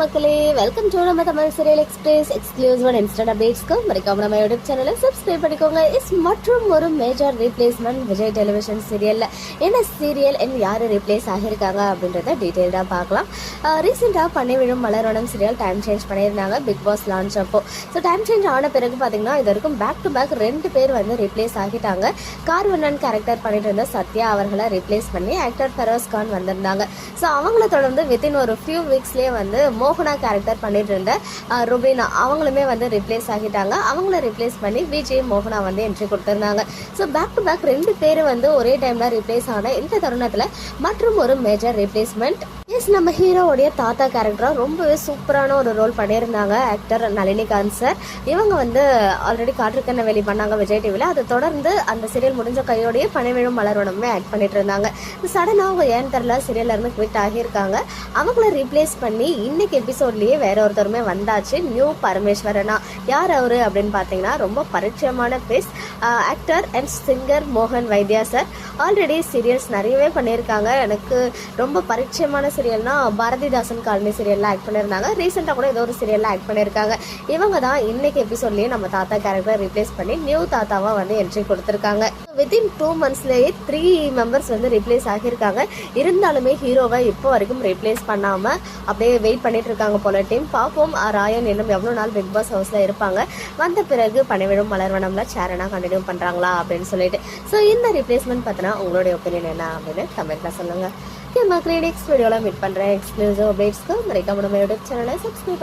மக்களே welcome to நம்ம Tamil serial express exclusive and instant அப்டேட்ஸ்க்கு மறக்காம நம்ம யூடியூப் சேனலை சப்ஸ்கிரைப் பண்ணிக்கோங்க. இஸ் மற்றும் ஒரு மேஜர் ரீப்ளேஸ்மெண்ட் விஜய் டெலிவிஷன் சீரியலில் என்ன சீரியல் அண்ட் யார் ரீப்ளேஸ் ஆகியிருக்காங்க அப்படின்றத டீட்டெயில்டாக பார்க்கலாம். ரீசெண்டாக பண்ணி விழும் மலரோடம் சீரியல் டைம் சேஞ்ச் பண்ணியிருந்தாங்க. பிக் பாஸ் லான்ச் அப்போ. ஸோ டைம் சேஞ்ச் ஆன பிறகு பார்த்தீங்கன்னா இது வரைக்கும் பேக் டு பேக் ரெண்டு பேர் வந்து ரீப்ளேஸ் ஆகிட்டாங்க. கார்வண்ணன் கேரக்டர் பண்ணிட்டு இருந்த சத்யா அவர்களை ரீப்ளேஸ் பண்ணி ஆக்டர் ஃபெரோஸ் கான் வந்திருந்தாங்க. ஸோ அவங்கள தொடர்ந்து வித்தின் ஒரு ஃபியூ வீக்ஸ்லேயே வந்து மோகனா கேரக்டர் பண்ணிட்டு இருந்த ருபீனா. அவங்களுமே வந்து ரிப்ளேஸ் ஆகிட்டாங்க. அவங்கள ரிப்ளேஸ் பண்ணி விஜய் மோகனா வந்து என்ட்ரி கொடுத்துருந்தாங்க. ஸோ பேக் டு பேக் ரெண்டு பேர் வந்து ஒரே டைம்ல ரிப்ளேஸ் ஆன இந்த தருணத்தில் மற்றும் ஒரு மேஜர் ரிப்ளேஸ்மெண்ட் எஸ் நம்ம ஹீரோவுடைய தாத்தா கேரக்டராக ரொம்பவே சூப்பரான ஒரு ரோல் பண்ணியிருந்தாங்க ஆக்டர் நளினிகாந்த் சார் இவங்க வந்து ஆல்ரெடி காற்றுக்கண்ண வெளி பண்ணாங்க விஜய் டிவியில் அதை தொடர்ந்து அந்த சீரியல் முடிஞ்ச கையோடையே பனைவிழும் மலரோடமே ஆக்ட் பண்ணிட்டு இருந்தாங்க. சடனாக அவங்க ஏன்னு தெரில சீரியல்ல இருந்து குவிட் ஆகியிருக்காங்க. அவங்கள ரீப்ளேஸ் பண்ணி இன்னைக்கு எபிசோட்லேயே வேற ஒருத்தருமே வந்தாச்சு நியூ பரமேஸ்வரனா. யார் அவரு அப்படின்னு பார்த்தீங்கன்னா ரொம்ப பரிச்சயமான பேஸ் ஆக்டர் அண்ட் சிங்கர் மோகன் வைத்யா சார் ஆல்ரெடி சீரியல்ஸ் நிறையவே பண்ணியிருக்காங்க. எனக்கு ரொம்ப பரிச்சயமான சீரியல்னா பாரதிதாசன் காலனி சீரியல்ல ஆக்ட் பண்ணியிருந்தாங்க. ரீசெண்டாக கூட ஏதோ ஒரு சீரியல்ல ஆக்ட் பண்ணியிருக்காங்க. இவங்க தான் இன்னைக்கு எபிசோட்லேயே நம்ம தாத்தா கேரக்டர் ரீப்ளேஸ் பண்ணி நியூ தாத்தாவாக வந்து என்ட்ரி கொடுத்துருக்காங்க. வித்தின் டூ மந்த்ஸ்லேயே த்ரீ மெம்பர்ஸ் வந்து ரீப்ளேஸ் ஆகியிருக்காங்க. இருந்தாலுமே ஹீரோவை இப்போ வரைக்கும் ரீப்ளேஸ் பண்ணாமல் அப்படியே வெயிட் பண்ணிட்டு இருக்காங்க போல. டீம் பார்ப்போம் ராயன் இன்னும் எவ்வளோ நாள் பிக் பாஸ் ஹவுஸில் இருப்பாங்க. வந்த பிறகு பனைவிடும் மலர்வனம்ல சேரனா கண்டினியூ பண்றாங்களா அப்படின்னு சொல்லிட்டு. ஸோ இந்த ரிப்ளேஸ்மெண்ட் பார்த்தினா உங்களுடைய ஒப்பீனியன் என்ன அப்படின்னு கமெண்ட்ல சொல்லுங்க. மக்களே நெக்ஸ்ட் வீடியோவில் மீட் பண்ணுறேன் எக்ஸ்க்ளூசிவ் அப்டேட்ஸ்க்கு மறைக்காம நம்ம யூடியூப் சேனலை சப்ஸ்கிரைப்